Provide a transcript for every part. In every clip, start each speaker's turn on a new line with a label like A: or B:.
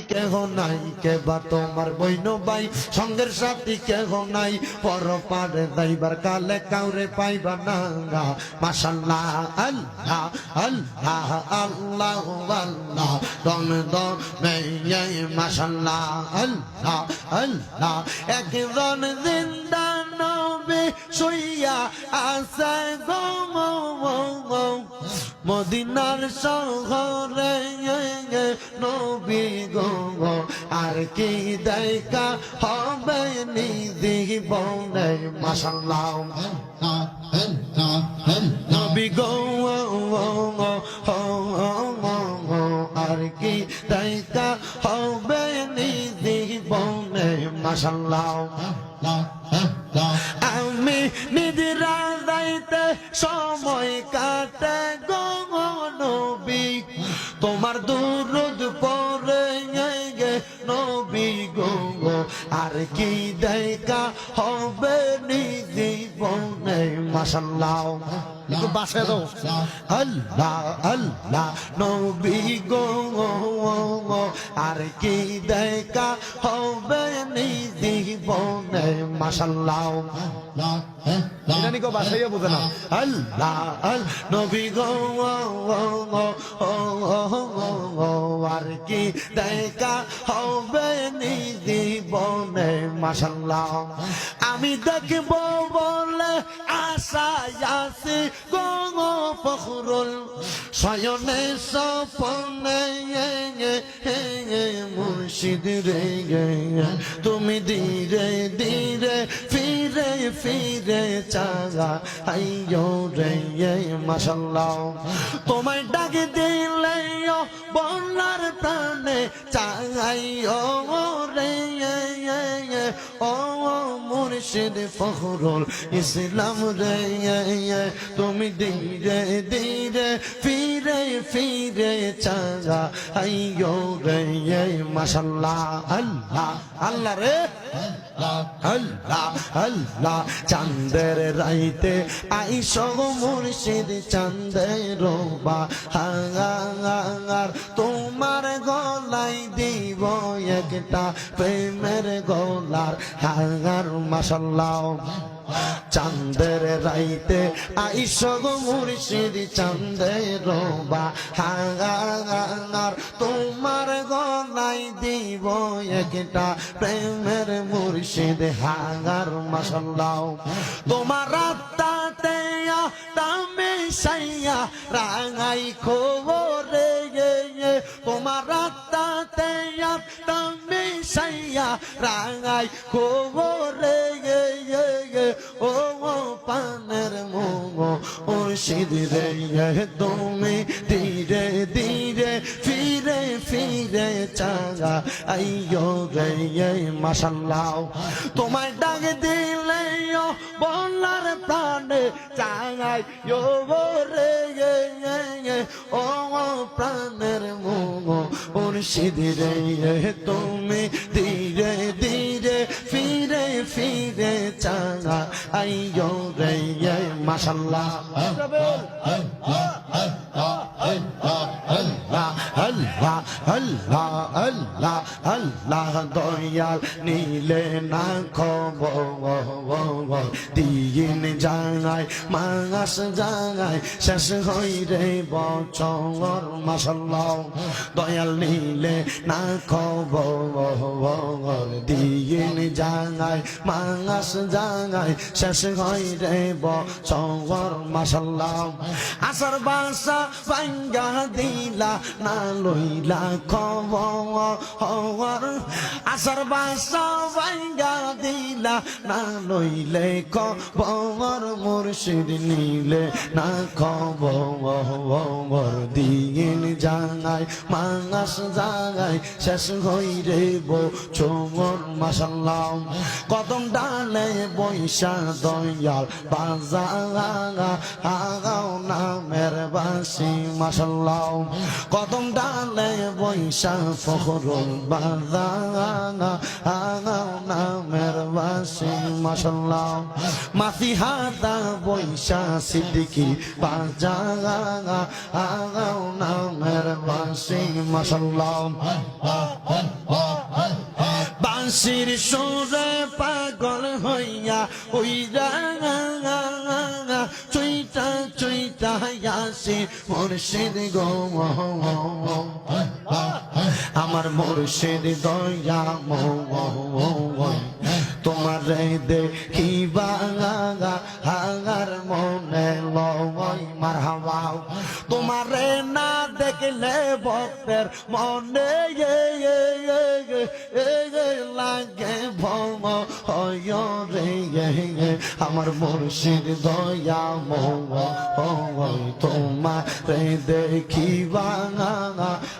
A: কেহ নাই কেবা তোমার বইন ভাই সঙ্গের সাথী কেহ নাই পর পারে যাইবার কালে কাউরে পাইবা না মাশাল্লাহ, আল্লাহ আল্লাহ আল্লাহ আল্লাহ দম দম মেয়ে, মাশাল্লাহ, আল্লাহ আল্লাহ। একজন জিন্দা নবে শুইয়া আছে গো মদিনার শহরে নবী গো আর কি দেখা হবে নিদি বনে গো আর কি দেখা হবে নিদি বনে মাসাল্লাহ আমি নিদিরা যাইতে সময় কাটে গো। কি দেখা হবে নিজি বনে মাসাল্লাহ বাসে দাও। আল্লাহ আল্লাহ, নবী গো আর কি দেখা হবে নিজি বনে মাসাল্লাহ
B: এটা নিকো বাসাইয়া বোঝে না।
A: আল্লাহ আল নবী গো আর কি দেখা হবে মাসাল্লাহ আমি দেখব বলে আশা আছি গো ফখরুল। শয়নে সপনে মুর্শিদ রে তুমি ধীরে ধীরে ফিরে ফিরে চাগা আইয়ো রে মাশাল্লাহ তোমায় ডাক দিলে বন্যার প্রাণে চাইও মুর্শিদ ফখরুল ইসলাম রে তুমি ধীরে ধীরে, ফিরে ফিরে চাগা আইয়ো রে মাশাল্লাহ আল্লাহ আল্লাহ রে আল্লাহ আল্লাহ চাঁদের রাইতে আইস মুর্শিদ, চাঁদের বা হাঙ্গার দিব একটা প্রেমের গলার হাঙ্গার মাসাল্লাহ চাঁদের রাইতে আইস গো মুর্শিদ, চাঁদের বা হাঙ্গার তোমার গলাই দিব একটা প্রেমের মুর্শিদ হাঙ্গার মাসাল্লাহ তোমার রাত্তাতে তামে সাইয়া রাঙাই খবরে সাইয়া রাঙাই খবরে ও পানের মোগো ও সিদিরে তুমি ধীরে ধীরে ফিরে ফিরে চাগা আইয়ো রে মাসাল্লাহ তোমার ডাক দিলে বলার প্রাণে চাঙাই রে ও প্রাণের মোগো ওর সিদিরে তুমি ধীরে ধীরে ফিরে ফিরে চাঙা, আইয়ো রে মাসাল্লাহ আল্লাহ আল্লাহ আল্লাহ আল্লাহ দয়াল নীলে না খবর, দিন জাগায়, মাস জাগায়, শেষ হই রে বছর মাসাল্লাহ দয়াল নীলে না খবর দিন জাগায় মাস শেষ হই রে বছর মাসাল্লাহ আসর বাসা ভাঙ্গা দিলা, না লইলা খবর আসর বাসা ভাঙ্গা দিলা, না লইলে খবর, মুর্শিদ নিলে না খবর দিন জাগায় মাস জাগায় শেষ হই রে চোমর মাসাল্লাহ কদম ডালে বৈশা দয়াল বাজা আগাও নামের বাসি মাসাল্লাহ কদম ডালে বৈশা ফখর গরুর বাজানা আগাও নামের বাসি মাসাল্লাহ মাথি হাতা বৈশা সিদ্দিকি বাজানা আগাও নামের বাসি মাসাল্লাহ বাঁশির সুরে পাগল হইয়া ওই চুইটা চুইটা আসে মুর্শিদ গো আমার মুর্শিদ দয়া, মো তোমার দেখিবা হাগার মনে লয়, মার হাওয়াও তোমার না দেখলে ভক্তের মনে আমার মুর্শিদ দয়া মো তোমার দেখিবা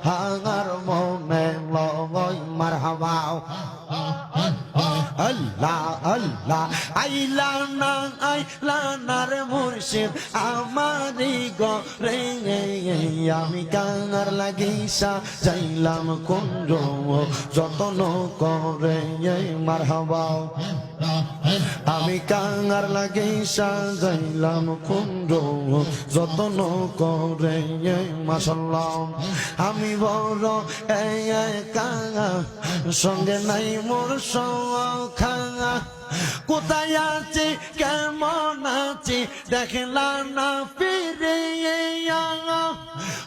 A: হাঙার মনে লয় মার হাওয়াও আল্লাহ আল্লাহ আইলা না আইলা না রে মুর্শিদ, আমারি গো রে আমি কাঙার লাগিসা, যাইলাম কুঞ্জ যতন করে মার হাওয়াও আমি কাঙার লাগিসা, যাইলাম কুঞ্জ যতন করে মাসাল্লাহ আমি বড় কাঙা সঙ্গে নাই মোর খাঙা কোথায় আছি কেমন আছি দেখলা না ফিরে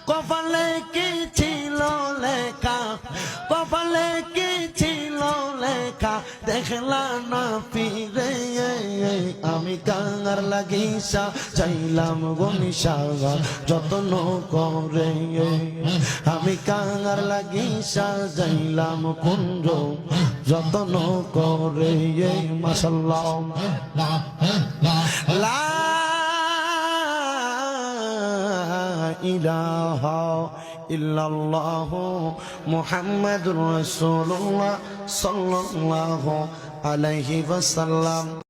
A: কপালে কি ছিল কাঙার লাগিসা, চাইলাম গনিসা যত্ন করে। আমি কাঙার লাগিসা যাইলাম কুঞ্জ যত্ন করে। মাসাল্লাহ লা ইলাহা ইল্লাল্লাহ মুহাম্মাদুর রাসূলুল্লাহ সাল্লাল্লাহু আলাইহি ওয়াসাল্লাম।